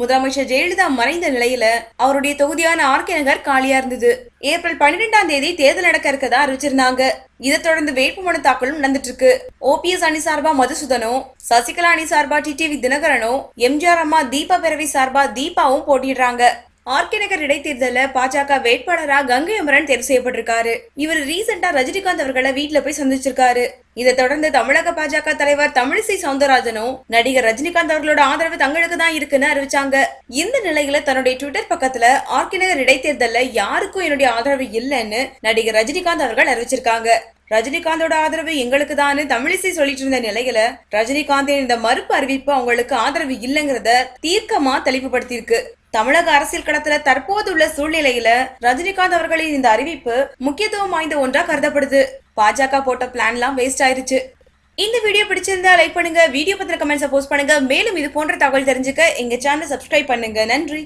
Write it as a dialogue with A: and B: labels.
A: முதலமைச்சர் ஜெயலலிதா மறைந்த நிலையில அவருடைய தொகுதியான ஆர்கே நகர் காலியா இருந்தது. ஏப்ரல் பன்னிரெண்டாம் தேதி தேர்தல் நடக்க இருக்கதா அறிவிச்சிருந்தாங்க. இதை தொடர்ந்து வேட்புமனு தாக்கலும் நடந்துட்டு இருக்கு. ஓபிஎஸ் அணி சார்பா மதுசூதனும் சசிகலா அணி சார்பா டிடிவி தினகரனும் எம்ஜிஆர் அம்மா தீபா பிறவி சார்பா தீபாவும் போட்டிடுறாங்க ஆர்கே நகர் இடைத்தேர்தல பாஜக வேட்பாளரா கங்கை அமரன் தேர்வு செய்யப்பட்டிருக்காரு. இவர் ரீசெண்டா ரஜினிகாந்த் அவர்களை வீட்டுல போய் சந்திச்சிருக்காரு. இதை தொடர்ந்து தமிழக பாஜக தலைவர் தமிழிசை சவுந்தரராஜனும் நடிகர் ரஜினிகாந்த் அவர்களோட ஆதரவு தங்களுக்கு தான் இருக்குன்னு அறிவிச்சாங்க. இந்த நிலையில தன்னுடைய ட்விட்டர் பக்கத்துல ஆர்கே நகர் இடைத்தேர்தல்ல யாருக்கும் என்னுடைய ஆதரவு இல்லைன்னு நடிகர் ரஜினிகாந்த் அவர்கள் அறிவிச்சிருக்காங்க. ரஜினிகாந்தோட ஆதரவு எங்களுக்கு தான் தமிழிசை சொல்லிட்டு இருந்த நிலையில ரஜினிகாந்தின் இந்த மறுப்பு அறிவிப்பு அவங்களுக்கு ஆதரவு இல்லைங்கிறத தீர்க்கமா தெளிவுபடுத்தியிருக்கு. தமிழக அரசியல் களத்துல தற்போது உள்ள சூழ்நிலையில ரஜினிகாந்த் அவர்களின் இந்த அறிவிப்பு முக்கியத்துவம் வாய்ந்த ஒன்றா கருதப்படுது. பாஜக போட்ட பிளான்லாம் வேஸ்ட் ஆயிருச்சு. இந்த வீடியோ பிடிச்சிருந்தா லைக் பண்ணுங்க வீடியோ பத்திர கமெண்ட்ஸ் போஸ்ட் பண்ணுங்க. மேலும் இது போன்ற தகவல் தெரிஞ்சுக்க எங்க சேனல் சப்ஸ்கிரைப் பண்ணுங்க. நன்றி.